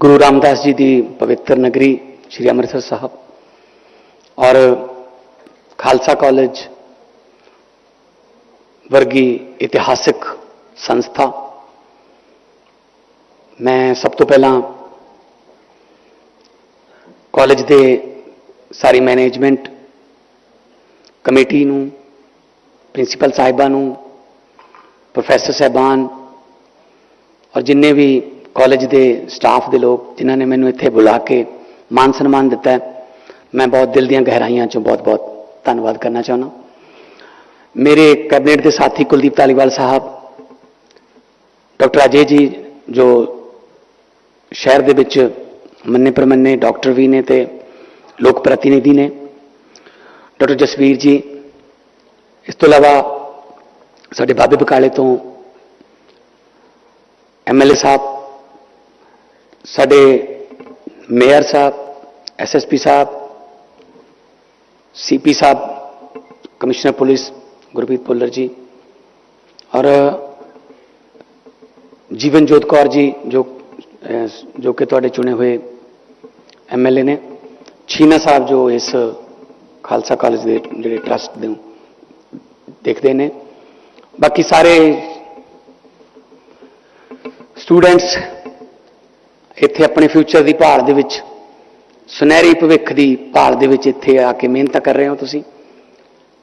ਗੁਰੂ ਰਾਮਦਾਸ ਜੀ ਦੀ ਪਵਿੱਤਰ ਨਗਰੀ ਸ੍ਰੀ ਅੰਮ੍ਰਿਤਸਰ ਸਾਹਿਬ ਔਰ ਖਾਲਸਾ ਕਾਲਜ ਵਰਗੀ ਇਤਿਹਾਸਿਕ ਸੰਸਥਾ। ਮੈਂ ਸਭ ਤੋਂ ਪਹਿਲਾਂ ਕਾਲਜ ਦੇ ਸਾਰੀ ਮੈਨੇਜਮੈਂਟ ਕਮੇਟੀ ਨੂੰ, ਪ੍ਰਿੰਸੀਪਲ ਸਾਹਿਬਾਂ ਨੂੰ, ਪ੍ਰੋਫੈਸਰ ਸਾਹਿਬਾਨ ਔਰ ਜਿੰਨੇ ਵੀ ਕਾਲਜ ਦੇ ਸਟਾਫ ਦੇ ਲੋਕ ਜਿਨ੍ਹਾਂ ਨੇ ਮੈਨੂੰ ਇੱਥੇ ਬੁਲਾ ਕੇ ਮਾਨ ਸਨਮਾਨ ਦਿੱਤਾ ਹੈ, ਮੈਂ ਬਹੁਤ ਦਿਲ ਦੀਆਂ ਗਹਿਰਾਈਆਂ ਚੋਂ ਬਹੁਤ-ਬਹੁਤ ਧੰਨਵਾਦ ਕਰਨਾ ਚਾਹੁੰਦਾ ਮੇਰੇ ਕੈਬਨਿਟ ਦੇ ਸਾਥੀ ਕੁਲਦੀਪ ਧਾਲੀਵਾਲ ਸਾਹਿਬ, ਡਾਕਟਰ ਅਜੇ ਜੀ, ਜੋ ਸ਼ਹਿਰ ਦੇ ਵਿੱਚ ਮੰਨੇ ਪ੍ਰਮੰਨੇ ਡਾਕਟਰ ਵੀ ਨੇ ਤੇ ਲੋਕ ਪ੍ਰਤੀਨਿਧੀ ਨੇ, ਡਾਕਟਰ ਜਸਵੀਰ ਜੀ, ਇਸ ਤੋਂ ਇਲਾਵਾ ਸਾਡੇ ਬਾਬੇ ਬਕਾਲੇ ਤੋਂ ਐਮਐਲਏ ਸਾਹਿਬ ਸਾਡੇ ਮੇਅਰ ਸਾਹਿਬ ਐਸਐਸਪੀ ਸਾਹਿਬ ਸੀਪੀ ਸਾਹਿਬ ਕਮਿਸ਼ਨਰ ਪੁਲਿਸ ਗੁਰਪ੍ਰੀਤ ਭੁੱਲਰ ਜੀ ਔਰ ਜੀਵਨ ਜੋਤ ਕੌਰ ਜੀ ਜੋ ਅਹ, ਜੋ ਕਿ ਤੁਹਾਡੇ ਚੁਣੇ ਹੋਏ ਐਮਐਲਏ ਨੇ ਛੀਨਾ ਸਾਹਿਬ ਜੋ ਇਸ ਖਾਲਸਾ ਕਾਲਜ ਦੇ ਜਿਹੜੇ ਟਰਸਟ ਦੇ ਦੇਖਦੇ ਨੇ ਬਾਕੀ ਸਾਰੇ ਸਟੂਡੈਂਟਸ ਇੱਥੇ ਆਪਣੇ ਫਿਊਚਰ ਦੀ ਭਾਲ ਦੇ ਵਿੱਚ, ਸੁਨਹਿਰੀ ਭਵਿੱਖ ਦੀ ਭਾਲ ਦੇ ਵਿੱਚ ਇੱਥੇ ਆ ਕੇ ਮਿਹਨਤ ਕਰ ਰਹੇ ਹੋ ਤੁਸੀਂ।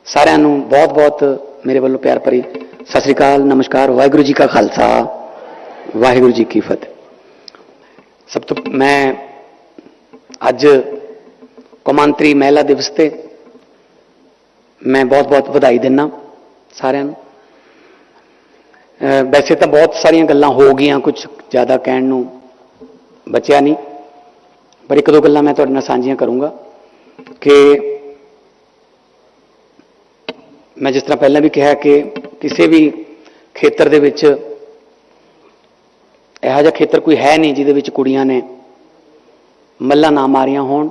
ਸਾਰਿਆਂ ਨੂੰ ਬਹੁਤ-ਬਹੁਤ ਮੇਰੇ ਵੱਲੋਂ ਪਿਆਰ ਭਰੀ ਸਤਿ ਸ੍ਰੀ ਅਕਾਲ, ਨਮਸਕਾਰ, ਵਾਹਿਗੁਰੂ ਜੀ ਕਾ ਖਾਲਸਾ, ਵਾਹਿਗੁਰੂ ਜੀ ਕੀ ਫਤਿਹ। ਸਭ ਤੋਂ, ਮੈਂ ਅੱਜ ਕੌਮਾਂਤਰੀ ਮਹਿਲਾ ਦਿਵਸ ਤੇ ਮੈਂ ਬਹੁਤ-ਬਹੁਤ ਵਧਾਈ ਦਿੰਦਾ ਸਾਰਿਆਂ ਨੂੰ। ਵੈਸੇ ਤਾਂ ਬਹੁਤ ਸਾਰੀਆਂ ਗੱਲਾਂ ਹੋ ਗਈਆਂ ਕੁਝ ਜ਼ਿਆਦਾ ਕਹਿਣ ਨੂੰ। ਬਚਿਆ ਨਹੀਂ। ਪਰ ਇੱਕ ਦੋ ਗੱਲਾਂ ਮੈਂ ਤੁਹਾਡੇ ਨਾਲ ਸਾਂਝੀਆਂ ਕਰੂੰਗਾ ਕਿ ਮੈਂ ਜਿਸ ਤਰ੍ਹਾਂ ਪਹਿਲਾਂ ਵੀ ਕਿਹਾ ਕਿ ਕਿਸੇ ਵੀ ਖੇਤਰ ਦੇ ਵਿੱਚ ਇਹੋ ਜਿਹਾ ਖੇਤਰ ਕੋਈ ਹੈ ਨਹੀਂ ਜਿਹਦੇ ਵਿੱਚ ਕੁੜੀਆਂ ਨੇ ਮੱਲਾ ਨਾ ਮਾਰੀਆਂ ਹੋਣ,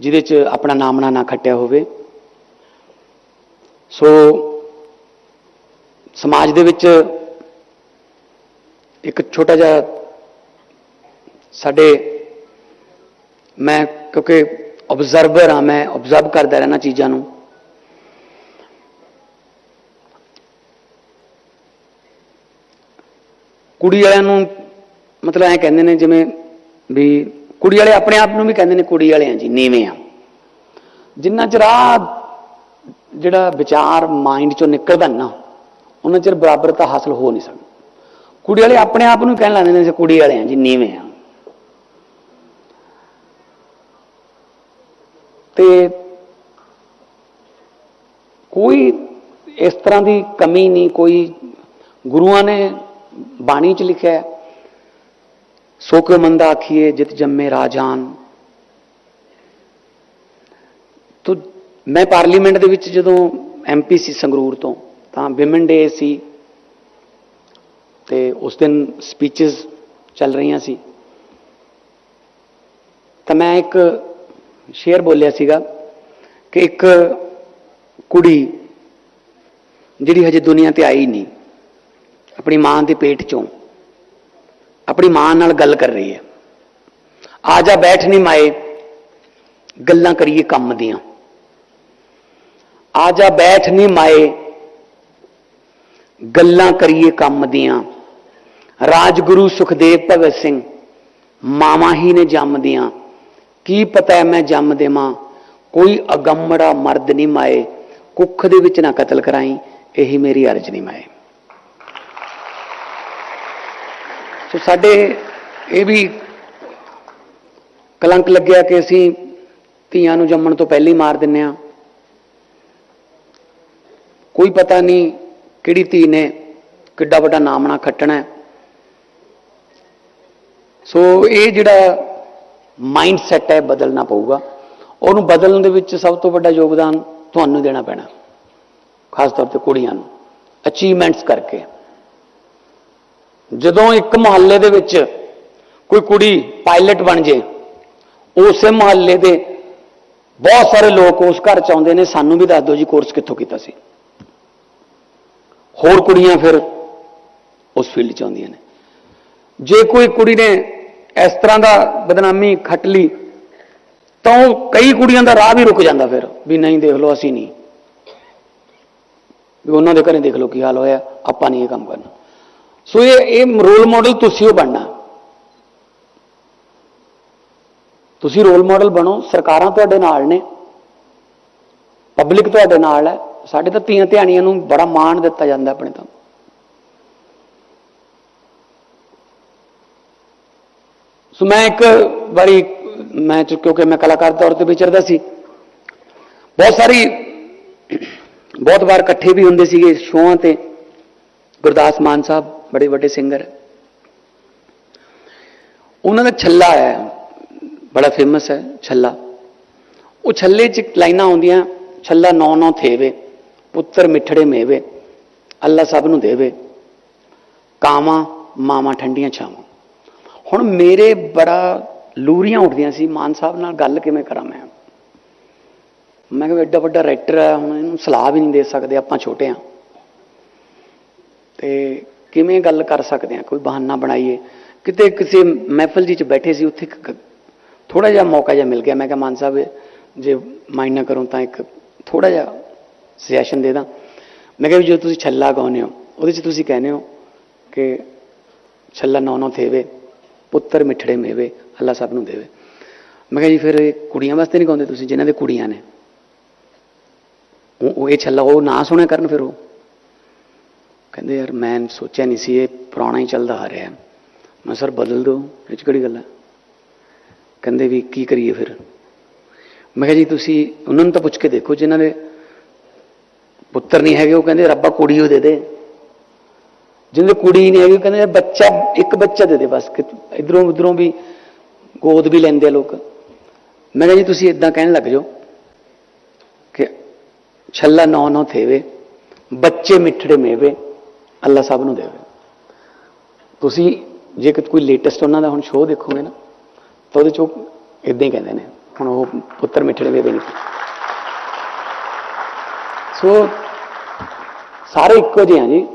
ਜਿਹਦੇ 'ਚ ਆਪਣਾ ਨਾਮ ਨਾ ਖੱਟਿਆ ਹੋਵੇ। ਸੋ ਸਮਾਜ ਦੇ ਵਿੱਚ ਇੱਕ ਛੋਟਾ ਜਿਹਾ ਸਾਡੇ ਮੈਂ ਕਿਉਂਕਿ ਆਬਜ਼ਰਵਰ ਹਾਂ, ਮੈਂ ਆਬਜ਼ਰਵ ਕਰਦਾ ਰਹਿਣਾ ਚੀਜ਼ਾਂ ਨੂੰ। ਕੁੜੀ ਵਾਲਿਆਂ ਨੂੰ ਮਤਲਬ ਐ ਕਹਿੰਦੇ ਨੇ ਜਿਵੇਂ ਵੀ ਕੁੜੀ ਵਾਲੇ ਆਪਣੇ ਆਪ ਨੂੰ ਵੀ ਕਹਿੰਦੇ ਨੇ ਕੁੜੀ ਵਾਲੇ ਆ ਜੀ, ਨੀਵੇਂ ਆ। ਜਿੰਨਾ ਚਿਰ ਆਹ ਜਿਹੜਾ ਵਿਚਾਰ ਮਾਈਂਡ ਚੋਂ ਨਿਕਲਦਾ ਨਾ ਉਹਨਾਂ ਚਿਰ ਬਰਾਬਰਤਾ ਹਾਸਲ ਹੋ ਨਹੀਂ ਸਕਦੀ। ਕੁੜੀ ਵਾਲੇ ਆਪਣੇ ਆਪ ਨੂੰ ਕਹਿਣ ਲੱਗਦੇ ਨੇ ਕੁੜੀ ਵਾਲੇ ਆ ਜੀ, ਨੀਵੇਂ ਆ। ਤੇ ਕੋਈ ਇਸ ਤਰ੍ਹਾਂ ਦੀ ਕਮੀ ਨਹੀਂ, ਕੋਈ ਗੁਰੂਆਂ ਨੇ ਬਾਣੀ ਚ ਲਿਖਿਆ ਹੈ ਸੋ ਕਿਉ ਮੰਦਾ ਆਖੀਏ ਜਿਤ ਜੰਮੇ ਰਾਜਾਨ। ਤੋ ਮੈਂ ਪਾਰਲੀਮੈਂਟ ਦੇ ਵਿੱਚ ਜਦੋਂ ਐਮਪੀ ਸੀ ਸੰਗਰੂਰ ਤੋਂ, ਤਾਂ ਵਿਮਨ ਡੇ ਸੀ ਤੇ ਉਸ ਦਿਨ ਸਪੀਚਸ ਚੱਲ ਰਹੀਆਂ ਸੀ। ਤਾਂ ਮੈਂ ਇੱਕ ਸ਼ੇਰ ਬੋਲਿਆ ਸੀਗਾ ਕਿ ਇੱਕ ਕੁੜੀ ਜਿਹੜੀ ਹਜੇ ਦੁਨੀਆ ਤੇ ਆਈ ਨਹੀਂ, ਆਪਣੀ ਮਾਂ ਦੇ ਪੇਟ ਚੋਂ, ਆਪਣੀ ਮਾਂ ਨਾਲ ਗੱਲ ਕਰ ਰਹੀ ਹੈ। ਆ ਜਾ ਬੈਠ ਨਹੀਂ ਮਾਏ, ਗੱਲਾਂ ਕਰੀਏ ਕੰਮ ਦੀਆਂ। ਆ ਜਾ ਬੈਠ ਨਹੀਂ ਮਾਏ, ਗੱਲਾਂ ਕਰੀਏ ਕੰਮ ਦੀਆਂ। ਰਾਜਗੁਰੂ ਸੁਖਦੇਵ ਭਗਤ ਸਿੰਘ, ਮਾਵਾਂ ਹੀ ਨੇ ਜੰਮਦੀਆਂ ਕੀ ਪਤਾ ਹੈ ਮੈਂ ਜੰਮ ਦੇਵਾਂ? ਕੋਈ ਅਗੰਮੜਾ ਮਰਦ ਨਹੀਂ ਮਾਏ। ਕੁੱਖ ਦੇ ਵਿੱਚ ਨਾ ਕਤਲ ਕਰਾਈ, ਇਹੀ ਮੇਰੀ ਅਰਜ਼ ਨਹੀਂ ਮਾਏ। ਸੋ ਸਾਡੇ ਇਹ ਵੀ ਕਲੰਕ ਲੱਗਿਆ ਕਿ ਅਸੀਂ ਧੀਆਂ ਨੂੰ ਜੰਮਣ ਤੋਂ ਪਹਿਲਾਂ ਹੀ ਮਾਰ ਦਿੰਨੇ ਆ। ਕੋਈ ਪਤਾ ਨਹੀਂ ਕਿਹੜੀ ਧੀ ਨੇ ਕਿੱਡਾ ਵੱਡਾ ਨਾਮਣਾ ਖੱਟਣਾ ਸੋ ਇਹ ਜਿਹੜਾ ਮਾਈਂਡ ਸੈਟ ਹੈ, ਬਦਲਣਾ ਪਊਗਾ। ਉਹਨੂੰ ਬਦਲਣ ਦੇ ਵਿੱਚ ਸਭ ਤੋਂ ਵੱਡਾ ਯੋਗਦਾਨ ਤੁਹਾਨੂੰ ਦੇਣਾ ਪੈਣਾ। ਖਾਸ ਤੌਰ ਤੇ ਕੁੜੀਆਂ ਨੂੰ। ਅਚੀਵਮੈਂਟਸ ਕਰਕੇ। ਜਦੋਂ ਇੱਕ ਮੁਹੱਲੇ ਦੇ ਵਿੱਚ ਕੋਈ ਕੁੜੀ ਪਾਇਲਟ ਬਣ ਜੇ, ਉਸੇ ਮੁਹੱਲੇ ਦੇ ਬਹੁਤ ਸਾਰੇ ਲੋਕ ਉਸ ਘਰ ਚ ਆਉਂਦੇ ਨੇ। ਸਾਨੂੰ ਵੀ ਦੱਸ ਦਿਓ ਜੀ ਕੋਰਸ ਕਿੱਥੋਂ ਕੀਤਾ ਸੀ। ਹੋਰ ਕੁੜੀਆਂ ਫਿਰ ਉਸ ਫੀਲਡ ਚ ਆਉਂਦੀਆਂ ਨੇ। ਜੇ ਕੋਈ ਕੁੜੀ ਨੇ ਇਸ ਤਰ੍ਹਾਂ ਦਾ ਬਦਨਾਮੀ ਖੱਟ ਲਈ ਤਾਂ ਉਹ ਕਈ ਕੁੜੀਆਂ ਦਾ ਰਾਹ ਵੀ ਰੁਕ ਜਾਂਦਾ ਫਿਰ, ਵੀ ਨਹੀਂ ਦੇਖ ਲਓ, ਅਸੀਂ ਨਹੀਂ। ਵੀ ਉਹਨਾਂ ਦੇ ਘਰੇ ਦੇਖ ਲਓ ਕੀ ਹਾਲ ਹੋਇਆ, ਆਪਾਂ ਨਹੀਂ ਇਹ ਕੰਮ ਕਰਨਾ। ਸੋ ਇਹ ਇਹ ਰੋਲ ਮਾਡਲ ਤੁਸੀਂ ਉਹ ਬਣਨਾ। ਤੁਸੀਂ ਰੋਲ ਮਾਡਲ ਬਣੋ, ਸਰਕਾਰਾਂ ਤੁਹਾਡੇ ਨਾਲ ਨੇ ਪਬਲਿਕ ਤੁਹਾਡੇ ਨਾਲ ਹੈ, ਸਾਡੇ ਤਾਂ ਧੀਆਂ ਧਿਆਣੀਆਂ ਨੂੰ ਬੜਾ ਮਾਣ ਦਿੱਤਾ ਜਾਂਦਾ ਆਪਣੇ ਤਾਂ। ਸੋ ਮੈਂ ਇੱਕ ਵਾਰੀ, ਮੈਂ ਚ- ਕਿਉਂਕਿ ਮੈਂ ਕਲਾਕਾਰ ਤੌਰ ਤੇ ਵਿਚਰਦਾ ਸੀ, ਬਹੁਤ ਸਾਰੀ, ਬਹੁਤ ਵਾਰ ਇਕੱਠੇ ਵੀ ਹੁੰਦੇ ਸੀਗੇ ਸ਼ੋਆਂ ਤੇ। ਗੁਰਦਾਸ ਮਾਨ ਸਾਹਿਬ, ਬੜੇ ਵੱਡੇ ਸਿੰਗਰ ਉਹਨਾਂ ਦਾ ਛੱਲਾ ਹੈ, ਬੜਾ ਫੇਮਸ ਹੈ, ਛੱਲਾ। ਉਹ ਛੱਲੇ 'ਚ ਲਾਈਨਾਂ ਆਉਂਦੀਆਂ, ਛੱਲਾ ਨੌ ਨੌ ਥੇਵੇ, ਪੁੱਤਰ ਮਿੱਠੜੇ ਮੇਵੇ, ਅੱਲਾ ਸਭ ਨੂੰ ਦੇਵੇ, ਕਾਵਾਂ ਮਾਵਾਂ ਠੰਡੀਆਂ ਛਾਵਾਂ। ਹੁਣ ਮੇਰੇ ਬੜਾ ਲੂਰੀਆਂ ਉੱਠਦੀਆਂ ਸੀ, ਮਾਨ ਸਾਹਿਬ ਨਾਲ ਗੱਲ ਕਿਵੇਂ ਕਰਾਂ ਮੈਂ? ਮੈਂ ਕਿਹਾ ਐਡਾ ਵੱਡਾ ਰਾਈਟਰ ਹੈ ਹੁਣ ਇਹਨੂੰ ਸਲਾਹ ਵੀ ਨਹੀਂ ਦੇ ਸਕਦੇ, ਆਪਾਂ ਛੋਟੇ ਆ। ਤੇ ਕਿਵੇਂ ਗੱਲ ਕਰ ਸਕਦੇ ਆ? ਕੋਈ ਬਹਾਨਾ ਬਣਾਈਏ। ਕਿਤੇ ਕਿਸੇ ਮਹਿਫਲ ਜੀ ਚ ਬੈਠੇ ਸੀ, ਉੱਥੇ ਥੋੜਾ ਜਿਹਾ ਮੌਕਾ ਜਿਹਾ ਮਿਲ ਗਿਆ। ਮੈਂ ਕਿਹਾ, ਮਾਨ ਸਾਹਿਬ, ਜੇ ਮਾਈਂਡ ਨਾ ਕਰੋ ਤਾਂ ਇੱਕ ਥੋੜਾ ਜਿਹਾ ਸੁਜੈਸ਼ਨ ਦੇ ਦਾਂ। ਮੈਂ ਕਿਹਾ ਵੀ ਜੋ ਤੁਸੀਂ ਛੱਲਾ ਗਾਉਂਦੇ ਹੋ, ਉਹਦੇ ਚ ਤੁਸੀਂ ਕਹਿੰਦੇ ਹੋ ਕਿ ਛੱਲਾ ਨੌ ਨੌ ਥੇਵੇ। ਪੁੱਤਰ ਮਿੱਠੜੇ ਮੇਵੇ, ਅੱਲਾ ਸਭ ਨੂੰ ਦੇਵੇ। ਮੈਂ ਕਿਹਾ ਜੀ, ਫਿਰ ਕੁੜੀਆਂ ਵਾਸਤੇ ਨਹੀਂ ਗਾਉਂਦੇ ਤੁਸੀਂ? ਜਿਨ੍ਹਾਂ ਦੇ ਕੁੜੀਆਂ ਨੇ। ਉਹ ਉਹ ਇਹ ਛੱਲਾ, ਉਹ ਨਾ ਸੁਣਿਆ ਕਰਨ ਫਿਰ ਉਹ। ਕਹਿੰਦੇ, ਯਾਰ ਮੈਂ ਸੋਚਿਆ ਨਹੀਂ ਸੀ, ਇਹ ਪੁਰਾਣਾ ਹੀ ਚੱਲਦਾ ਆ ਰਿਹਾ। ਮੈਂ ਸਰ, ਬਦਲ ਦੋ ਇਹ 'ਚ ਕਿਹੜੀ ਗੱਲ ਹੈ ਕਹਿੰਦੇ ਵੀ, ਕੀ ਕਰੀਏ ਫਿਰ? ਮੈਂ ਕਿਹਾ ਜੀ, ਤੁਸੀਂ ਉਹਨਾਂ ਨੂੰ ਤਾਂ ਪੁੱਛ ਕੇ ਦੇਖੋ, ਜਿਨ੍ਹਾਂ ਦੇ ਪੁੱਤਰ ਨਹੀਂ ਹੈਗੇ, ਉਹ ਕਹਿੰਦੇ, ਰੱਬਾ ਕੁੜੀ ਉਹ ਦੇ ਦੇ। ਜਿਹਦੇ ਕੁੜੀ ਨਹੀਂ ਹੈਗੀ ਕਹਿੰਦੇ ਬੱਚਾ, ਇੱਕ ਬੱਚਾ ਦੇ ਦੇ ਬਸ, ਕਿ ਇਧਰੋਂ ਉਧਰੋਂ ਵੀ ਗੋਦ ਵੀ ਲੈਂਦੇ ਆ ਲੋਕ। ਮੈਂ ਕਿਹਾ ਜੀ, ਤੁਸੀਂ ਇਦਾਂ ਕਹਿਣ ਲੱਗ ਜਾਓ ਕਿ ਛੱਲਾ ਨੌ ਨੌ ਥੇਵੇ, ਬੱਚੇ ਮਿੱਠੜੇ ਮੇਵੇ, ਅੱਲਾ ਸਭ ਨੂੰ ਦੇਵੇ। ਤੁਸੀਂ ਜੇ ਕੋਈ ਲੇਟੈਸਟ ਉਹਨਾਂ ਦਾ ਹੁਣ ਸ਼ੋਅ ਦੇਖੋਗੇ ਨਾ, ਤਾਂ ਉਹਦੇ ਚ ਉਹ ਇਦਾਂ ਹੀ ਕਹਿੰਦੇ ਨੇ, ਹੁਣ ਉਹ ਪੁੱਤਰ ਮਿੱਠੜੇ ਮੇਵੇ ਨਹੀਂ। ਸੋ ਸਾਰੇ ਇੱਕੋ ਜਿਹੇ ਆ ਜੀ।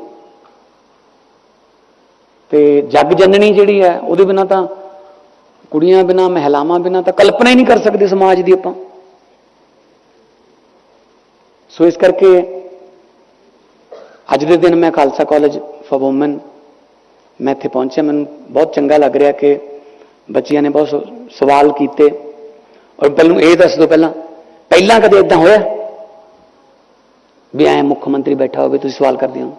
ਤੇ ਜਗ ਜਨਣੀ ਜਿਹੜੀ ਹੈ, ਉਹਦੇ ਬਿਨਾ ਤਾਂ, ਕੁੜੀਆਂ ਬਿਨਾ, ਮਹਿਲਾਵਾਂ ਬਿਨਾ ਤਾਂ ਕਲਪਨਾ ਹੀ ਨਹੀਂ ਕਰ ਸਕਦੇ ਸਮਾਜ ਦੀ ਆਪਾਂ। ਸੋ ਇਸ ਕਰਕੇ ਅੱਜ ਦੇ ਦਿਨ ਮੈਂ ਖਾਲਸਾ ਕਾਲਜ ਫॉर ਔਮਨ ਮੈਂ ਇੱਥੇ ਪਹੁੰਚਿਆ। ਮੈਨੂੰ ਬਹੁਤ ਚੰਗਾ ਲੱਗ ਰਿਹਾ ਕਿ ਬੱਚਿਆਂ ਨੇ ਬਹੁਤ ਸ- ਸਵਾਲ ਕੀਤੇ। ਔਰ ਪਹਿਲਾਂ ਇਹ ਦੱਸ ਦਿਓ ਪਹਿਲਾਂ ਪਹਿਲਾਂ ਕਦੇ ਇਦਾਂ ਹੋਇਆ? ਵੀ ਐ ਮੁੱਖ ਮੰਤਰੀ ਬੈਠਾ ਹੋਵੇ, ਤੁਸੀਂ ਸਵਾਲ ਕਰਦੇ ਹੋ।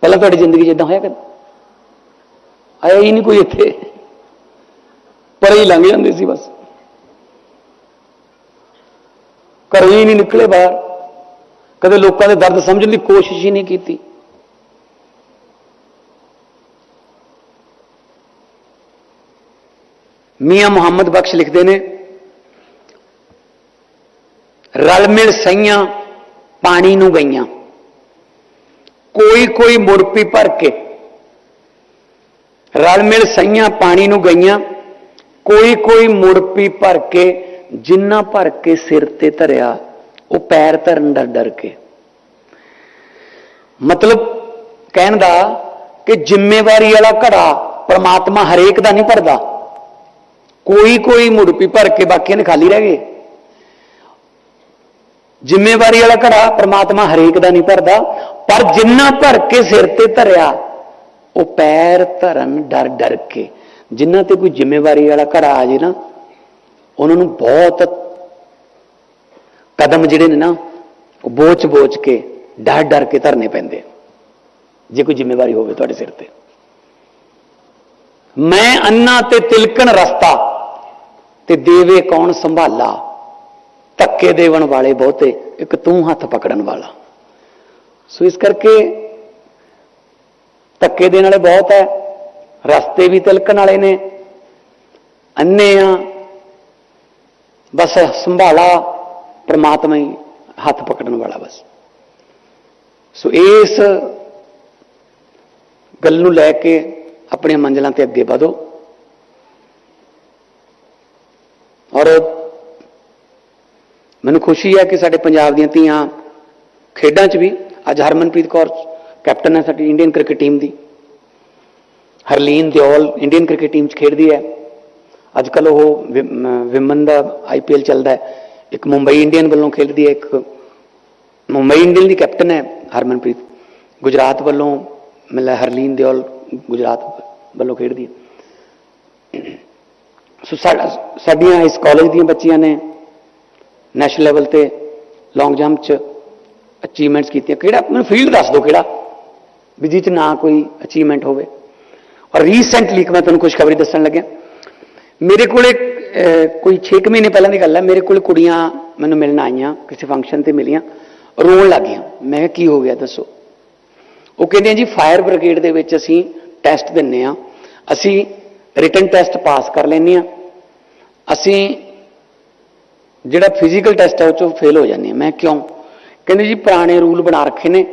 ਪਹਿਲਾਂ ਤੁਹਾਡੀ ਜ਼ਿੰਦਗੀ 'ਚ ਇਦਾਂ ਹੋਇਆ ਕਦੇ? ਆਇਆ ਹੀ ਨਹੀਂ ਕੋਈ ਇੱਥੇ ਪਰ ਹੀ ਲੰਘ ਜਾਂਦੇ ਸੀ ਬਸ ਘਰੋਂ ਹੀ ਨਹੀਂ ਨਿਕਲੇ ਬਾਹਰ ਕਦੇ ਲੋਕਾਂ ਦੇ ਦਰਦ ਸਮਝਣ ਦੀ ਕੋਸ਼ਿਸ਼ ਹੀ ਨਹੀਂ ਕੀਤੀ ਮੀਆਂ ਮੁਹੰਮਦ ਬਖਸ਼ ਲਿਖਦੇ ਨੇ ਰਲ ਮਿਲ ਸਈਆਂ ਪਾਣੀ ਨੂੰ ਗਈਆਂ ਕੋਈ ਕੋਈ ਮੁਰਪੀ ਭਰ ਕੇ ਰਲ ਮਿਲ ਸਈਆਂ ਪਾਣੀ ਨੂੰ ਗਈਆਂ, ਕੋਈ ਕੋਈ ਮੁਰਪੀ ਭਰ ਕੇ, ਜਿੰਨਾ ਭਰ ਕੇ ਸਿਰ ਤੇ ਧਰਿਆ, ਉਹ ਪੈਰ ਧਰਨ ਦਾ ਡਰ ਕੇ। ਮਤਲਬ ਕਹਿਣ ਦਾ ਕਿ ਜ਼ਿੰਮੇਵਾਰੀ ਵਾਲਾ ਘੜਾ ਪ੍ਰਮਾਤਮਾ ਹਰੇਕ ਦਾ ਨਹੀਂ ਭਰਦਾ। ਕੋਈ ਕੋਈ ਮੁਰਪੀ ਭਰ ਕੇ ਬਾਕੀਆਂ ਨੇ ਖਾਲੀ ਰਹਿ ਗਏ। ਜ਼ਿੰਮੇਵਾਰੀ ਵਾਲਾ ਘੜਾ ਪ੍ਰਮਾਤਮਾ ਹਰੇਕ ਦਾ ਨਹੀਂ ਭਰਦਾ, ਪਰ ਜਿੰਨਾ ਭਰ ਕੇ ਸਿਰ ਤੇ ਧਰਿਆ ਉਹ ਪੈਰ ਧਰਨ ਡਰ ਡਰ ਕੇ। ਜਿਨ੍ਹਾਂ ਤੇ ਕੋਈ ਜ਼ਿੰਮੇਵਾਰੀ ਵਾਲਾ ਘੜਾ ਆ ਜੇ ਨਾ, ਉਹਨਾਂ ਨੂੰ ਬਹੁਤ ਕਦਮ ਜਿਹੜੇ ਨੇ ਨਾ, ਉਹ ਬੋਚ ਬੋਚ ਕੇ, ਡਰ ਡਰ ਕੇ ਧਰਨੇ ਪੈਂਦੇ ਜੇ ਕੋਈ ਜ਼ਿੰਮੇਵਾਰੀ ਹੋਵੇ ਤੁਹਾਡੇ ਸਿਰ ਤੇ। ਮੈਂ ਅੰਨਾ ਤੇ ਤਿਲਕਣ ਰਸਤਾ, ਤੇ ਦੇਵੇ ਕੌਣ ਸੰਭਾਲਾ? ਧੱਕੇ ਦੇਵਣ ਵਾਲੇ ਬਹੁਤੇ, ਇੱਕ ਤੂੰ ਹੱਥ ਪਕੜਨ ਵਾਲਾ। ਸੋ ਇਸ ਕਰਕੇ ਧੱਕੇ ਦੇਣ ਵਾਲੇ ਬਹੁਤ ਹੈ ਰਸਤੇ ਵੀ ਤਿਲਕਣ ਵਾਲੇ ਨੇ। ਅੰਨੇ ਆ। ਬਸ ਸੰਭਾਲਾ ਪ੍ਰਮਾਤਮਾ ਹੀ ਹੱਥ ਪਕੜਨ ਵਾਲਾ ਬਸ। ਸੋ ਇਸ ਗੱਲ ਨੂੰ ਲੈ ਕੇ ਆਪਣੀਆਂ ਮੰਜ਼ਲਾਂ ਤੇ ਅੱਗੇ ਵਧੋ। ਔਰ ਮੈਨੂੰ ਖੁਸ਼ੀ ਹੈ ਕਿ ਸਾਡੇ ਪੰਜਾਬ ਦੀਆਂ ਧੀਆਂ ਖੇਡਾਂ 'ਚ ਵੀ, ਅੱਜ ਹਰਮਨਪ੍ਰੀਤ ਕੌਰ ਕੈਪਟਨ ਹੈ ਸਾਡੀ ਇੰਡੀਅਨ ਕ੍ਰਿਕਟ ਟੀਮ ਦੀ Harleen Deol Indian cricket team 'ਚ ਖੇਡਦੀ ਹੈ ਅੱਜ ਕੱਲ ਉਹ ਵਿਮਨ ਦਾ ਆਈਪੀਐਲ ਚੱਲਦਾ ਹੈ ਇੱਕ ਮੁੰਬਈ ਇੰਡੀਅਨ ਵੱਲੋਂ ਖੇਡਦੀ ਹੈ ਇੱਕ ਮੁੰਬਈ ਇੰਡੀਅਨ ਦੀ ਕੈਪਟਨ ਹੈ ਹਰਮਨਪ੍ਰੀਤ ਗੁਜਰਾਤ ਵੱਲੋਂ ਮਿਲਿਆ ਹਰਲੀਨ ਦਿਓਲ ਗੁਜਰਾਤ ਵੱਲੋਂ ਖੇਡਦੀ ਹੈ ਸੋ ਸਾ- ਸਾਡੀਆਂ ਇਸ ਕਾਲਜ ਦੀਆਂ ਬੱਚੀਆਂ ਨੇ ਨੈਸ਼ਨਲ ਲੈਵਲ ਤੇ ਲੌਂਗ ਜੰਪ ਚ ਅਚੀਵਮੈਂਟਸ ਕੀਤੀਆਂ ਕਿਹੜਾ ਮੈਨੂੰ ਫੀਲਡ ਦੱਸ ਦਿਓ ਕਿਹੜਾ ਵੀ ਜਿਹ ਚ ਨਾ ਕੋਈ ਅਚੀਵਮੈਂਟ ਹੋਵੇ। ਔਰ ਰੀਸੈਂਟਲੀ ਇੱਕ ਮੈਂ ਤੁਹਾਨੂੰ ਖੁਸ਼ਖਬਰੀ ਦੱਸਣ ਲੱਗਿਆ। ਮੇਰੇ ਕੋਲੇ ਅਹ, ਕੋਈ 6 ਮਹੀਨੇ ਪਹਿਲਾਂ ਦੀ ਗੱਲ ਹੈ। ਮੇਰੇ ਕੋਲ ਕੁੜੀਆਂ ਮੈਨੂੰ ਮਿਲਣ ਆਈਆਂ ਕਿਸੇ ਫੰਕਸ਼ਨ ਤੇ ਮਿਲੀਆਂ ਰੋਣ ਲੱਗੀਆਂ। ਮੈਂ ਕਿਹਾ ਕੀ ਹੋ ਗਿਆ? ਦੱਸੋ। ਉਹ ਕਹਿੰਦੇ ਜੀ ਫਾਇਰ ਬ੍ਰਿਗੇਡ ਦੇ ਵਿੱਚ ਅਸੀਂ ਟੈਸਟ ਦਿੰਨੇ ਆ। ਅਸੀਂ ਰਿਟਨ ਟੈਸਟ ਪਾਸ ਕਰ ਲੈਂਦੇ ਆ। ਅਸੀਂ ਜਿਹੜਾ ਫਿਜ਼ੀਕਲ ਟੈਸਟ ਹੈ ਉਹ ਚੋਂ ਫੇਲ ਹੋ ਜਾਂਦੇ ਆ। ਮੈਂ ਕਿਉਂ? ਕਹਿੰਦੇ ਜੀ ਪੁਰਾਣੇ ਰੂਲ ਬਣਾ ਰੱਖੇ ਨੇ।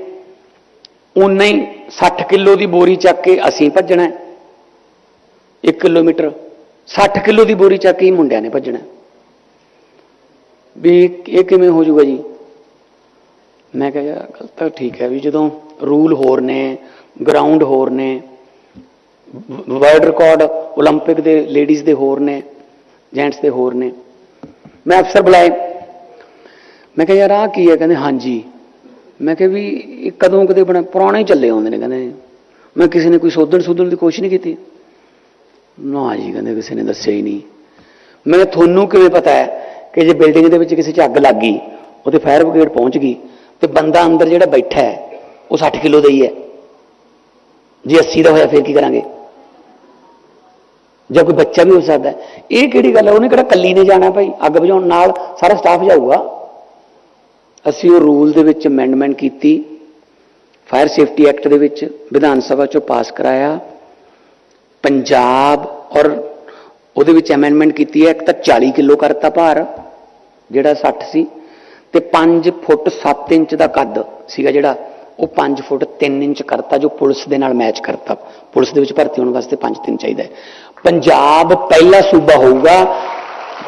ਉਨਾ ਹੀ 60 ਕਿਲੋ ਦੀ ਬੋਰੀ ਚੱਕ ਕੇ ਅਸੀਂ ਭੱਜਣਾ ਹੈ 1 ਕਿਲੋਮੀਟਰ 60 ਕਿਲੋ ਦੀ ਬੋਰੀ ਚੱਕ ਕੇ ਹੀ ਮੁੰਡਿਆਂ ਨੇ ਭੱਜਣਾ ਹੈ। ਵੀ ਇਹ ਕਿਵੇਂ ਹੋ ਜਾਊਗਾ ਜੀ ਮੈਂ ਕਿਹਾ ਯਾਰ ਗੱਲ ਤਾਂ ਠੀਕ ਹੈ ਵੀ ਜਦੋਂ ਰੂਲ ਹੋਰ ਨੇ ਗਰਾਊਂਡ ਹੋਰ ਨੇ ਵਰਲਡ ਰਿਕਾਰਡ 올림픽 ਦੇ ਲੇਡੀਜ਼ ਦੇ ਹੋਰ ਨੇ ਜੈਂਟਸ ਦੇ ਹੋਰ ਨੇ ਮੈਂ ਅਫਸਰ ਬੁਲਾਏ ਮੈਂ ਕਿਹਾ ਯਾਰ ਆਹ ਕੀ ਹੈ ਕਹਿੰਦੇ ਹਾਂਜੀ ਮੈਂ ਕਿਹਾ ਵੀ ਇਹ ਕਦੋਂ ਕਦੇ ਬਣਾ, ਪੁਰਾਣੇ ਹੀ ਚੱਲੇ ਆਉਂਦੇ ਨੇ, ਕਹਿੰਦੇ। ਮੈਂ ਕਿਸੇ ਨੇ ਕੋਈ ਸੋਧਣ ਸੋਧਣ ਦੀ ਕੋਸ਼ਿਸ਼ ਨਹੀਂ ਕੀਤੀ। ਨਾ ਜੀ, ਕਹਿੰਦੇ ਕਿਸੇ ਨੇ ਦੱਸਿਆ ਹੀ ਨਹੀਂ। ਮੈਂ ਤੁਹਾਨੂੰ ਕਿਵੇਂ ਪਤਾ ਹੈ ਕਿ ਜੇ ਬਿਲਡਿੰਗ ਦੇ ਵਿੱਚ ਕਿਸੇ 'ਚ ਅੱਗ ਲੱਗ ਗਈ ਉਹਦੇ ਫਾਇਰ ਬ੍ਰਿਗੇਡ ਪਹੁੰਚ ਗਈ ਤੇ ਬੰਦਾ ਅੰਦਰ ਜਿਹੜਾ ਬੈਠਾ ਹੈ, ਉਹ 60 ਕਿਲੋ ਦਾ ਹੀ ਹੈ। ਜੇ 80 ਦਾ ਹੋਇਆ, ਫਿਰ ਕੀ ਕਰਾਂਗੇ? ਜਾਂ ਕੋਈ ਬੱਚਾ ਵੀ ਹੋ ਸਕਦਾ ਇਹ ਕਿਹੜੀ ਗੱਲ ਹੈ? ਉਹਨੇ ਕਿਹੜਾ ਕੱਲੀ ਨੇ ਜਾਣਾ ਭਾਈ? ਅੱਗ ਬੁਝਾਉਣ ਨਾਲ ਸਾਰਾ ਸਟਾਫ ਜਾਊਗਾ। ਅਸੀਂ ਉਹ ਰੂਲ ਦੇ ਵਿੱਚ ਅਮੈਂਡਮੈਂਟ ਕੀਤੀ ਫਾਇਰ ਸੇਫਟੀ ਐਕਟ ਦੇ ਵਿੱਚ ਵਿਧਾਨ ਸਭਾ ਚੋਂ ਪਾਸ ਕਰਾਇਆ, ਪੰਜਾਬ ਔਰ ਉਹਦੇ ਵਿੱਚ ਅਮੈਂਡਮੈਂਟ ਕੀਤੀ ਹੈ, ਇੱਕ ਤਾਂ 40 ਕਿਲੋ ਕਰਤਾ ਭਾਰ, ਜਿਹੜਾ 60 ਸੀ, ਤੇ 5 ਫੁੱਟ 7 ਇੰਚ ਦਾ ਕੱਦ ਸੀਗਾ ਜਿਹੜਾ, ਉਹ 5 ਫੁੱਟ 3 ਇੰਚ ਕਰਤਾ ਜੋ ਪੁਲਿਸ ਦੇ ਨਾਲ ਮੈਚ ਕਰਤਾ। ਪੁਲਿਸ ਦੇ ਵਿੱਚ ਭਰਤੀ ਹੋਣ ਵਾਸਤੇ 5 3 ਚਾਹੀਦਾ ਹੈ। ਪੰਜਾਬ ਪਹਿਲਾ ਸੂਬਾ ਹੋਊਗਾ,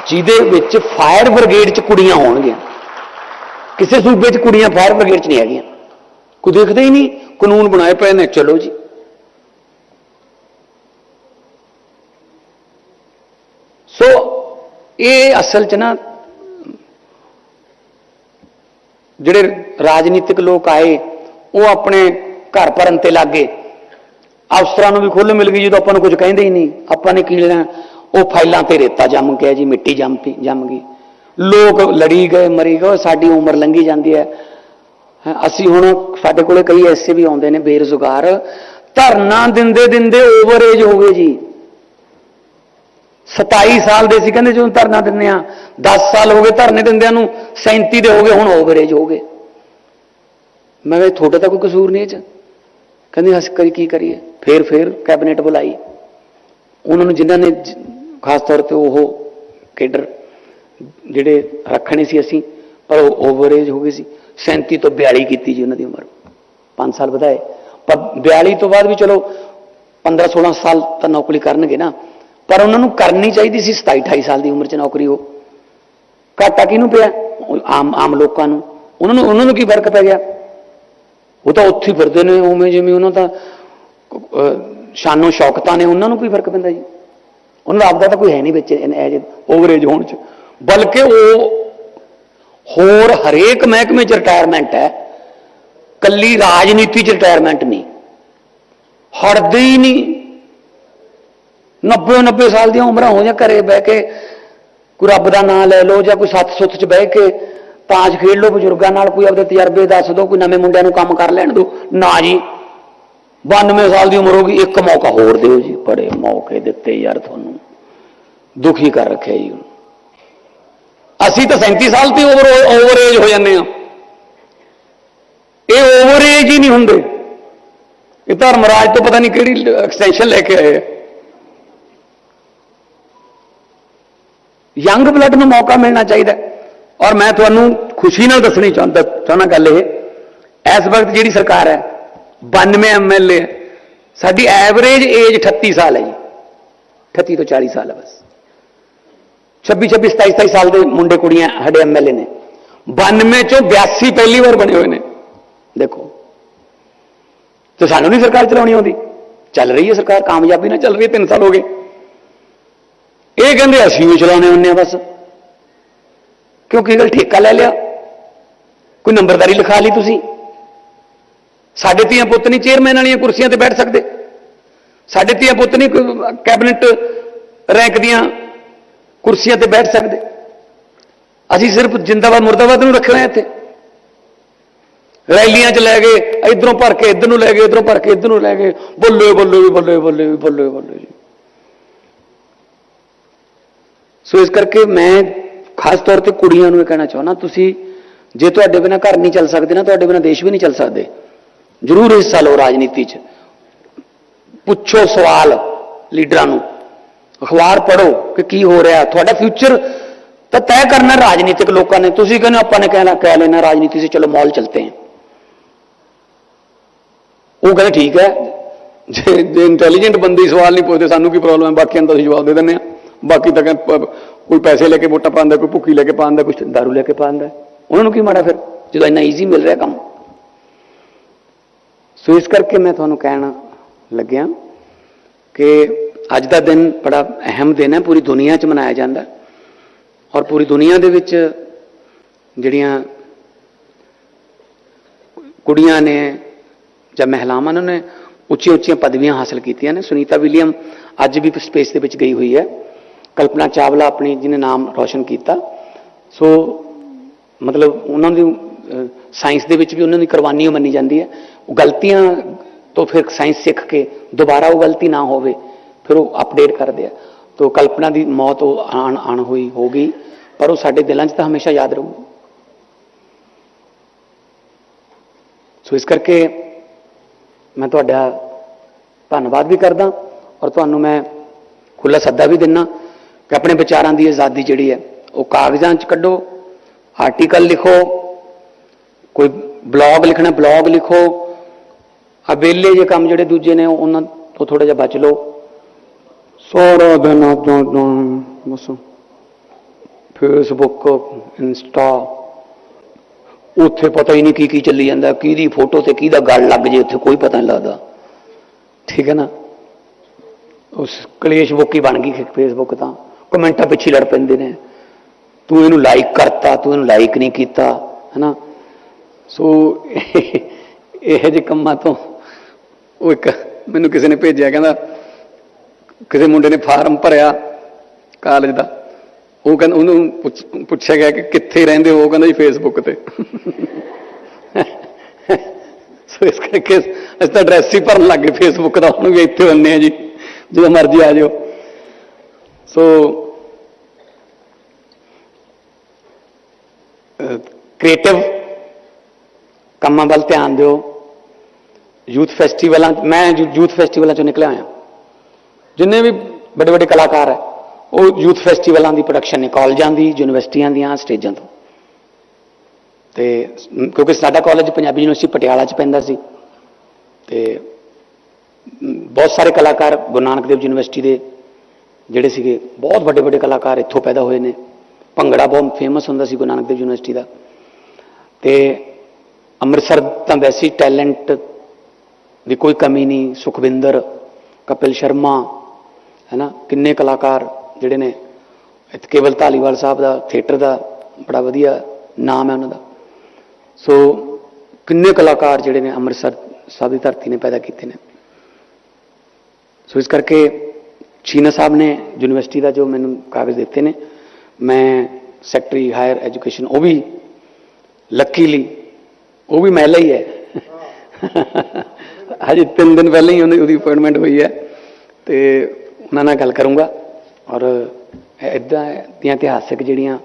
ਜਿਹਦੇ ਵਿੱਚ ਫਾਇਰ ਬ੍ਰਿਗੇਡ 'ਚ ਕੁੜੀਆਂ ਹੋਣਗੀਆਂ। ਕਿਸੇ ਸੂਬੇ 'ਚ ਕੁੜੀਆਂ ਫਾਇਰ ਬ੍ਰਿਗੇਡ 'ਚ ਨਹੀਂ ਹੈਗੀਆਂ। ਕੋਈ ਦੇਖਦੇ ਹੀ ਨਹੀਂ, ਕਾਨੂੰਨ ਬਣਾਏ ਪਏ ਨੇ, ਚਲੋ ਜੀ। ਸੋ ਇਹ ਅਸਲ 'ਚ ਨਾ, ਜਿਹੜੇ ਰਾਜਨੀਤਿਕ ਲੋਕ ਆਏ, ਉਹ ਆਪਣੇ ਘਰ ਭਰਨ ਤੇ ਲੱਗੇ ਅਫਸਰਾਂ ਨੂੰ ਵੀ ਖੁੱਲ੍ਹ ਮਿਲ ਗਈ, ਜਦੋਂ ਆਪਾਂ ਨੂੰ ਕੁਝ ਕਹਿੰਦੇ ਹੀ ਨਹੀਂ। ਆਪਾਂ ਨੇ ਕੀ ਲੈਣਾ? ਉਹ ਫਾਈਲਾਂ ਤੇ ਰੇਤਾ ਜੰਮ ਗਿਆ ਜੀ, ਮਿੱਟੀ ਜੰਮ ਪਈ ਜੰਮ ਗਈ। ਲੋਕ ਲੜੀ ਗਏ, ਮਰੀ ਗਏ ਸਾਡੀ ਉਮਰ ਲੰਘੀ ਜਾਂਦੀ ਹੈ। ਅਸੀਂ ਹੁਣ ਸਾਡੇ ਕੋਲੇ ਕਈ ਐਸੇ ਵੀ ਆਉਂਦੇ ਨੇ ਬੇਰੁਜ਼ਗਾਰ। ਧਰਨਾ ਦਿੰਦੇ ਦਿੰਦੇ ਓਵਰ ਏਜ ਹੋ ਗਏ ਜੀ। 27 ਸਾਲ ਦੇ ਸੀ, ਕਹਿੰਦੇ ਜਦੋਂ ਧਰਨਾ ਦਿੰਦੇ ਆ 10 ਸਾਲ ਹੋ ਗਏ ਧਰਨੇ ਦਿੰਦਿਆਂ ਨੂੰ 37 ਦੇ ਹੋ ਗਏ, ਹੁਣ ਓਵਰ ਏਜ ਹੋ ਗਏ। ਮੈਂ ਕਿਹਾ, ਤੁਹਾਡਾ ਤਾਂ ਕੋਈ ਕਸੂਰ ਨਹੀਂ ਇਹ ਚ। ਕਹਿੰਦੇ, ਅਸੀਂ ਕਰੀ ਕੀ ਕਰੀਏ? ਫੇਰ ਫੇਰ ਕੈਬਨਿਟ ਬੁਲਾਈ। ਉਹਨਾਂ ਨੂੰ ਜਿਨ੍ਹਾਂ ਨੇ ਖਾਸ ਤੌਰ ਤੇ ਉਹ ਕੇਡਰ ਜਿਹੜੇ ਰੱਖਣੇ ਸੀ ਅਸੀਂ, ਪਰ ਉਹ ਓਵਰੇਜ ਹੋ ਗਏ ਸੀ। 37 ਤੋਂ 42 ਕੀਤੀ ਜੀ ਉਹਨਾਂ ਦੀ ਉਮਰ। 5 ਸਾਲ ਵਧਾਏ। ਪਰ 42 ਤੋਂ ਬਾਅਦ ਵੀ ਚਲੋ 15 16 ਸਾਲ ਤਾਂ ਨੌਕਰੀ ਕਰਨਗੇ ਨਾ। ਪਰ ਉਹਨਾਂ ਨੂੰ ਕਰਨੀ ਚਾਹੀਦੀ ਸੀ 27 28 ਸਾਲ ਦੀ ਉਮਰ 'ਚ ਨੌਕਰੀ ਉਹ। ਘਾਟਾ ਕਿਹਨੂੰ ਪਿਆ? ਆਮ ਆਮ ਲੋਕਾਂ ਨੂੰ। ਉਹਨਾਂ ਨੂੰ ਉਹਨਾਂ ਨੂੰ ਕੀ ਫ਼ਰਕ ਪੈ ਗਿਆ? ਉਹ ਤਾਂ ਉੱਥੇ ਹੀ ਫਿਰਦੇ ਨੇ, ਉਵੇਂ ਜਿਵੇਂ ਉਹਨਾਂ ਦਾ ਸ਼ਾਨੋ ਸ਼ੌਕਤਾਂ ਨੇ, ਉਹਨਾਂ ਨੂੰ ਕੀ ਫ਼ਰਕ ਪੈਂਦਾ ਜੀ। ਉਹਨਾਂ ਦਾ ਆਪਦਾ ਤਾਂ ਕੋਈ ਹੈ ਨਹੀਂ ਵਿੱਚ ਐਜ ਓਵਰੇਜ ਹੋਣ ਚ। ਬਲਕਿ ਉਹ ਹੋਰ ਹਰੇਕ ਮਹਿਕਮੇ ਚ ਰਿਟਾਇਰਮੈਂਟ ਹੈ, ਕੱਲੀ ਰਾਜਨੀਤੀ ਚ ਰਿਟਾਇਰਮੈਂਟ ਨਹੀਂ, ਹਟਦੇ ਹੀ ਨਹੀਂ। 90 90 ਸਾਲ ਦੀਆਂ ਉਮਰਾਂ ਹੋ ਜਾਂ ਘਰੇ ਬਹਿ ਕੇ ਕੋਈ ਰੱਬ ਦਾ ਨਾਮ ਲੈ ਲਓ ਜਾਂ ਕੋਈ ਸੱਤ ਸੁੱਤ ਚ ਬਹਿ ਕੇ ਤਾਸ਼ ਖੇਡ ਲਓ, ਬਜ਼ੁਰਗਾਂ ਨਾਲ ਕੋਈ ਆਪਦੇ ਤਜਰਬੇ ਦੱਸ ਦਿਓ ਕੋਈ ਨਵੇਂ ਮੁੰਡਿਆਂ ਨੂੰ ਕੰਮ ਕਰ ਲੈਣ ਦਿਓ ਨਾ ਜੀ 92 ਸਾਲ ਦੀ ਉਮਰ ਹੋ ਗਈ, ਇੱਕ ਮੌਕਾ ਹੋਰ ਦਿਓ ਜੀ, ਬੜੇ ਮੌਕੇ ਦਿੱਤੇ ਯਾਰ ਤੁਹਾਨੂੰ। ਦੁਖੀ ਕਰ ਰੱਖਿਆ ਜੀ ਅਸੀਂ ਤਾਂ 37 ਸਾਲ ਤੇ ਓਵਰ ਓਵਰ ਏਜ ਹੋ ਜਾਂਦੇ ਆ ਇਹ ਓਵਰ ਏਜ ਹੀ ਨਹੀਂ ਹੁੰਦੇ। ਇਹ ਧਰਮਰਾਜ ਤੋਂ ਪਤਾ ਨਹੀਂ ਕਿਹੜੀ ਐਕਸਟੈਂਸ਼ਨ ਲੈ ਕੇ ਆਏ ਆ। ਯੰਗ ਬਲੱਡ ਨੂੰ ਮੌਕਾ ਮਿਲਣਾ ਚਾਹੀਦਾ ਔਰ ਮੈਂ ਤੁਹਾਨੂੰ ਖੁਸ਼ੀ ਨਾਲ ਦੱਸਣੀ ਚਾਹੁੰਦਾ ਚਾਹੁੰਦਾ ਗੱਲ ਇਹ। ਇਸ ਵਕਤ ਜਿਹੜੀ ਸਰਕਾਰ ਹੈ 92 ਐਮਐਲਏ ਸਾਡੀ ਐਵਰੇਜ ਏਜ 38 ਸਾਲ ਹੈ ਜੀ। 38 ਤੋਂ 40 ਸਾਲ ਹੈ ਬਸ। 26 26 27 27 ਸਾਲ ਦੇ ਮੁੰਡੇ ਕੁੜੀਆਂ ਸਾਡੇ ਐਮਐਲਏ ਨੇ। 92 ਚੋਂ 82 ਪਹਿਲੀ ਵਾਰ ਬਣੇ ਹੋਏ ਨੇ। ਦੇਖੋ। ਤੇ ਸਾਨੂੰ ਨਹੀਂ ਸਰਕਾਰ ਚਲਾਉਣੀ ਆਉਂਦੀ। ਚੱਲ ਰਹੀ ਹੈ ਸਰਕਾਰ, ਕਾਮਯਾਬੀ ਨਾਲ ਚੱਲ ਰਹੀ ਹੈ 3 ਸਾਲ ਹੋ ਗਏ। ਇਹ ਕਹਿੰਦੇ ਅਸੀਂ ਵੀ ਚਲਾਉਣੇ ਹੁੰਨੇ ਆ ਬਸ। ਕਿਉਂਕਿ ਇਹ ਗੱਲ, ਠੇਕਾ ਲੈ ਲਿਆ? ਕੋਈ ਨੰਬਰਦਾਰੀ ਲਿਖਾ ਲਈ ਤੁਸੀਂ? ਸਾਡੇ ਧੀਆਂ ਪੁੱਤ ਨਹੀਂ ਚੇਅਰਮੈਨ ਵਾਲੀਆਂ ਕੁਰਸੀਆਂ ਤੇ ਬੈਠ ਸਕਦੇ। ਸਾਡੇ ਧੀਆਂ ਪੁੱਤ ਨਹੀਂ ਕੈਬਨਿਟ ਰੈਂਕ ਦੀਆਂ ਕੁਰਸੀਆਂ ਤੇ ਬੈਠ ਸਕਦੇ। ਅਸੀਂ ਸਿਰਫ ਜਿੰਦਾਬਾਦ, ਮੁਰਦਾਬਾਦ ਨੂੰ ਰੱਖਣਾ ਹੈ ਇੱਥੇ। ਰੈਲੀਆਂ 'ਚ ਲੈ ਗਏ ਇਧਰੋਂ ਭਰ ਕੇ, ਇਧਰ ਨੂੰ ਲੈ ਗਏ ਇਧਰੋਂ ਭਰ ਕੇ, ਇਧਰ ਨੂੰ ਲੈ ਗਏ ਬੱਲੇ ਬੱਲੇ ਵੀ ਬੱਲੇ ਬੱਲੇ ਵੀ ਬੱਲੇ ਬੱਲੇ ਜੀ। ਸੋ ਇਸ ਕਰਕੇ ਮੈਂ ਖਾਸ ਤੌਰ ਤੇ ਕੁੜੀਆਂ ਨੂੰ ਇਹ ਕਹਿਣਾ ਚਾਹੁੰਦਾ, ਤੁਸੀਂ ਜੇ ਤੁਹਾਡੇ ਬਿਨਾ ਘਰ ਨਹੀਂ ਚੱਲ ਸਕਦੇ ਨਾ, ਤੁਹਾਡੇ ਬਿਨਾ ਦੇਸ਼ ਵੀ ਨਹੀਂ ਚੱਲ ਸਕਦੇ, ਜ਼ਰੂਰ ਹਿੱਸਾ ਲਓ ਰਾਜਨੀਤੀ 'ਚ ਪੁੱਛੋ ਸਵਾਲ ਲੀਡਰਾਂ ਨੂੰ। ਅਖਬਾਰ ਪੜ੍ਹੋ ਕਿ ਕੀ ਹੋ ਰਿਹਾ। ਤੁਹਾਡਾ ਫਿਊਚਰ ਤਾਂ ਤੈਅ ਕਰਨਾ ਰਾਜਨੀਤਿਕ ਲੋਕਾਂ ਨੇ। ਤੁਸੀਂ ਕਹਿੰਦੇ ਹੋ, ਆਪਾਂ ਨੇ ਕਹਿਣਾ ਕਹਿ ਲੈਣਾ ਰਾਜਨੀਤੀ ਸੇ ਚਲੋ ਮॉल ਚਲਤੇ हैं ਉਹ ਕਹਿੰਦੇ ਠੀਕ ਹੈ। ਜੇ ਜੇ ਇੰਟੈਲੀਜੈਂਟ ਬੰਦੇ ਸਵਾਲ ਨਹੀਂ ਪੁੱਛਦੇ ਸਾਨੂੰ ਕੀ ਪ੍ਰੋਬਲਮ ਹੈ? ਬਾਕੀਆਂ ਦਾ ਅਸੀਂ ਜਵਾਬ ਦੇ ਦਿੰਦੇ ਆ ਬਾਕੀ ਤਾਂ ਕਹਿੰਦੇ ਕੋਈ ਪੈਸੇ ਲੈ ਕੇ ਵੋਟਾਂ ਪਾਉਂਦਾ ਕੋਈ ਭੁੱਖੀ ਲੈ ਕੇ ਪਾਉਂਦਾ ਕੋਈ ਦਾਰੂ ਲੈ ਕੇ ਪਾਉਂਦਾ। ਉਹਨਾਂ ਨੂੰ ਕੀ ਮਾੜਾ ਫਿਰ? ਜਦੋਂ ਇੰਨਾ ਈਜ਼ੀ ਮਿਲ ਰਿਹਾ ਕੰਮ। ਸੋ ਇਸ ਕਰਕੇ ਮੈਂ ਤੁਹਾਨੂੰ ਕਹਿਣ ਲੱਗਿਆ ਕਿ ਅੱਜ ਦਾ ਦਿਨ ਬੜਾ ਅਹਿਮ ਦਿਨ ਹੈ, ਪੂਰੀ ਦੁਨੀਆ 'ਚ ਮਨਾਇਆ ਜਾਂਦਾ। ਔਰ ਪੂਰੀ ਦੁਨੀਆ ਦੇ ਵਿੱਚ ਜਿਹੜੀਆਂ ਕੁੜੀਆਂ ਨੇ ਜਾਂ ਮਹਿਲਾਵਾਂ ਨੇ, ਉਹਨੇ ਉੱਚੀਆਂ ਉੱਚੀਆਂ ਪਦਵੀਆਂ ਹਾਸਲ ਕੀਤੀਆਂ ਨੇ। ਸੁਨੀਤਾ ਵਿਲੀਅਮ ਅੱਜ ਵੀ ਸਪੇਸ ਦੇ ਵਿੱਚ ਗਈ ਹੋਈ ਹੈ। ਕਲਪਨਾ ਚਾਵਲਾ ਆਪਣੀ, ਜਿਹਨੇ ਨਾਮ ਰੌਸ਼ਨ ਕੀਤਾ। ਸੋ ਮਤਲਬ ਉਹਨਾਂ ਦੀ ਸਾਇੰਸ ਦੇ ਵਿੱਚ ਵੀ ਉਹਨਾਂ ਦੀ ਕੁਰਬਾਨੀ ਮੰਨੀ ਜਾਂਦੀ ਹੈ। ਉਹ ਗਲਤੀਆਂ ਤੋਂ ਫਿਰ ਸਾਇੰਸ ਸਿੱਖ ਕੇ ਦੁਬਾਰਾ ਉਹ ਗਲਤੀ ਨਾ ਹੋਵੇ। ਫਿਰ ਉਹ ਅਪਡੇਟ ਕਰਦੇ ਆ। ਤੋ ਕਲਪਨਾ ਦੀ ਮੌਤ ਉਹ ਆਣ ਆਣ ਹੋਈ, ਹੋ ਗਈ। ਪਰ ਉਹ ਸਾਡੇ ਦਿਲਾਂ 'ਚ ਤਾਂ ਹਮੇਸ਼ਾ ਯਾਦ ਰਹੂਗੀ ਸੋ ਇਸ ਕਰਕੇ ਮੈਂ ਤੁਹਾਡਾ ਧੰਨਵਾਦ ਵੀ ਕਰਦਾ ਔਰ ਤੁਹਾਨੂੰ ਮੈਂ ਖੁੱਲਾ ਸੱਦਾ ਵੀ ਦਿੰਨਾ ਕਿ ਆਪਣੇ ਵਿਚਾਰਾਂ ਦੀ ਆਜ਼ਾਦੀ ਜਿਹੜੀ ਹੈ, ਉਹ ਕਾਗਜ਼ਾਂ 'ਚ ਕੱਢੋ ਆਰਟੀਕਲ ਲਿਖੋ, ਕੋਈ ਬਲੌਗ ਲਿਖਣਾ ਬਲੌਗ ਲਿਖੋ ਆ ਵਿਹਲੇ ਜੇ ਕੰਮ ਜਿਹੜੇ ਦੂਜੇ ਨੇ, ਉਹਨਾਂ ਤੋਂ ਥੋੜਾ ਜਿਹਾ ਬਚ ਲਓ। ਸਾਰਾ ਦਿਨ ਆਦਾ ਬਸ ਫੇਸਬੁੱਕ ਇੰਸਟਾ ਉੱਥੇ ਪਤਾ ਹੀ ਨਹੀਂ ਕੀ ਕੀ ਚੱਲੀ ਜਾਂਦਾ, ਕਿਹਦੀ ਫੋਟੋ ਤੇ ਕਿਹਦਾ ਗੱਲ ਲੱਗ ਜੇ, ਉੱਥੇ ਕੋਈ ਪਤਾ ਨਹੀਂ ਲੱਗਦਾ। ਠੀਕ ਹੈ ਨਾ? ਉਸ ਕਲੇਸ਼ ਬੁੱਕ ਹੀ ਬਣ ਗਈ ਫੇਸਬੁੱਕ ਤਾਂ। ਕਮੈਂਟਾਂ ਪਿੱਛੇ ਲੜ ਪੈਂਦੇ ਨੇ। ਤੂੰ ਇਹਨੂੰ ਲਾਈਕ ਕਰਤਾ, ਤੂੰ ਇਹਨੂੰ ਲਾਈਕ ਨਹੀਂ ਕੀਤਾ, ਹੈਨਾ? ਸੋ ਇਹ ਜਿਹੇ ਕੰਮਾਂ ਤੋਂ ਉਹ ਇੱਕ ਮੈਨੂੰ ਕਿਸੇ ਨੇ ਭੇਜਿਆ, ਕਹਿੰਦਾ ਕਿਸੇ ਮੁੰਡੇ ਨੇ ਫਾਰਮ ਭਰਿਆ ਕਾਲਜ ਦਾ, ਉਹ ਕਹਿੰਦਾ, ਉਹਨੂੰ ਪੁੱਛ- ਪੁੱਛਿਆ ਗਿਆ ਕਿ ਕਿੱਥੇ ਰਹਿੰਦੇ ਹੋ, ਉਹ ਕਹਿੰਦਾ ਜੀ ਫੇਸਬੁੱਕ ਤੇ। ਸੋ ਇਸ ਕਰਕੇ ਅਸੀਂ ਤਾਂ ਐਡਰੈਸ ਹੀ ਭਰਨ ਲੱਗ ਗਏ ਫੇਸਬੁੱਕ ਦਾ, ਹੁਣ ਵੀ ਇੱਥੇ ਹੁੰਨੇ ਆ ਜੀ, ਜਦੋਂ ਮਰਜ਼ੀ ਆ ਜਾਓ ਸੋ ਕ੍ਰੀਏਟਿਵ ਕੰਮਾਂ ਵੱਲ ਧਿਆਨ ਦਿਓ। ਯੂਥ ਫੈਸਟੀਵਲਾਂ ਮੈਂ ਯੂਥ ਫੈਸਟੀਵਲਾਂ ਚੋਂ ਨਿਕਲਿਆ ਹੋਇਆ। ਜਿੰਨੇ ਵੀ ਵੱਡੇ ਵੱਡੇ ਕਲਾਕਾਰ ਹੈ, ਉਹ ਯੂਥ ਫੈਸਟੀਵਲਾਂ ਦੀ ਪ੍ਰੋਡਕਸ਼ਨ ਨੇ, ਕਾਲਜਾਂ ਦੀ, ਯੂਨੀਵਰਸਿਟੀਆਂ ਦੀਆਂ, ਸਟੇਜਾਂ ਤੋਂ। ਤੇ ਕਿਉਂਕਿ ਸਾਡਾ ਕਾਲਜ ਪੰਜਾਬੀ ਯੂਨੀਵਰਸਿਟੀ ਪਟਿਆਲਾ ਚ ਪੈਂਦਾ ਸੀ। ਤੇ ਬਹੁਤ ਸਾਰੇ ਕਲਾਕਾਰ ਗੁਰੂ ਨਾਨਕ ਦੇਵ ਯੂਨੀਵਰਸਿਟੀ ਦੇ ਜਿਹੜੇ ਸੀਗੇ, ਬਹੁਤ ਵੱਡੇ ਵੱਡੇ ਕਲਾਕਾਰ ਇੱਥੋਂ ਪੈਦਾ ਹੋਏ ਨੇ। ਭੰਗੜਾ ਬਹੁਤ ਫੇਮਸ ਹੁੰਦਾ ਸੀ ਗੁਰੂ ਨਾਨਕ ਦੇਵ ਯੂਨੀਵਰਸਿਟੀ ਦਾ। ਤੇ ਅੰਮ੍ਰਿਤਸਰ ਤਾਂ ਵੈਸੇ ਟੈਲੈਂਟ ਦੀ ਕੋਈ ਕਮੀ ਨਹੀਂ, ਸੁਖਵਿੰਦਰ, ਕਪਿਲ ਸ਼ਰਮਾ ਹੈਨਾ? ਕਿੰਨੇ ਕਲਾਕਾਰ ਜਿਹੜੇ ਨੇ ਇੱਥੇ ਕੇਵਲ ਧਾਲੀਵਾਲ ਸਾਹਿਬ ਦਾ ਥੀਏਟਰ ਦਾ ਬੜਾ ਵਧੀਆ ਨਾਮ ਹੈ ਉਹਨਾਂ ਦਾ। ਸੋ ਕਿੰਨੇ ਕਲਾਕਾਰ ਜਿਹੜੇ ਨੇ ਅੰਮ੍ਰਿਤਸਰ ਸਾਹਿਬ ਦੀ ਧਰਤੀ ਨੇ ਪੈਦਾ ਕੀਤੇ ਨੇ। ਸੋ ਇਸ ਕਰਕੇ ਸ਼ੀਨਾ ਸਾਹਿਬ ਨੇ ਯੂਨੀਵਰਸਿਟੀ ਦਾ ਜੋ ਮੈਨੂੰ ਕਾਗਜ਼ ਦਿੱਤੇ ਨੇ ਮੈਂ ਸੈਕਟਰੀ ਹਾਇਰ ਐਜੂਕੇਸ਼ਨ ਉਹ ਵੀ ਲੱਕੀਲੀ ਉਹ ਵੀ ਮਹਿਲਾ ਹੀ ਹੈ। ਹਜੇ ਤਿੰਨ ਦਿਨ ਪਹਿਲਾਂ ਹੀ ਉਹਦੀ ਅਪਾਇੰਟਮੈਂਟ ਹੋਈ ਹੈ ਤੇ ਉਹਨਾਂ ਨਾਲ ਗੱਲ ਕਰੂੰਗਾ ਔਰ ਇਦਾਂ ਦੀਆਂ ਇਤਿਹਾਸਕ ਜਿਹੜੀਆਂ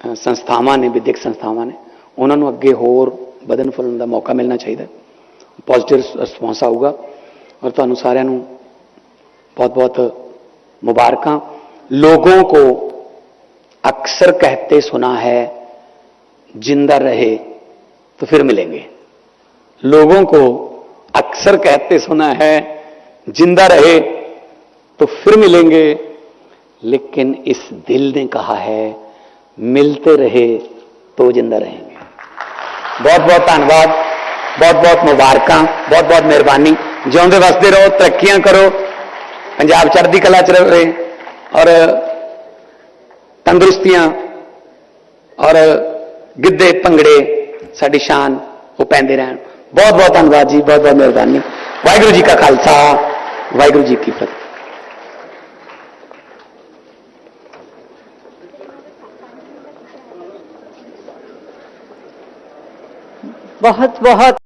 ਅ, ਸੰਸਥਾਵਾਂ ਨੇ ਵਿਦਿਅਕ ਸੰਸਥਾਵਾਂ ਨੇ ਉਹਨਾਂ ਨੂੰ ਅੱਗੇ ਹੋਰ ਵਧਣ ਫੁੱਲਣ ਦਾ ਮੌਕਾ ਮਿਲਣਾ ਚਾਹੀਦਾ ਪੋਜ਼ਿਟਿਵ ਰਿਸਪੌਂਸ ਆਊਗਾ ਔਰ ਤੁਹਾਨੂੰ ਸਾਰਿਆਂ ਨੂੰ बहुत बहुत मुबारक लोगों को अक्सर कहते सुना है जिंदा रहे तो फिर मिलेंगे लोगों को अक्सर कहते सुना है जिंदा रहे तो फिर मिलेंगे। लेकिन इस दिल ने कहा है, मिलते रहे तो ज़िंदा रहेंगे। बहुत बहुत धन्यवाद, बहुत बहुत मुबारक, बहुत बहुत मेहरबानी। जिंदे वसते रहो तरक्या करो, पंजाब चढ़ती कला च रहे, और, तंदुरुस्तियाँ, और गिद्धे भंगड़े साड़ी शान, वो पेंदे रहन। बहुत बहुत धन्यवाद जी, बहुत बहुत मेहरबानी। वाहगुरु जी का खालसा, वाहगुरु जी की फतह। ਬਹੁਤ ਬਹੁਤ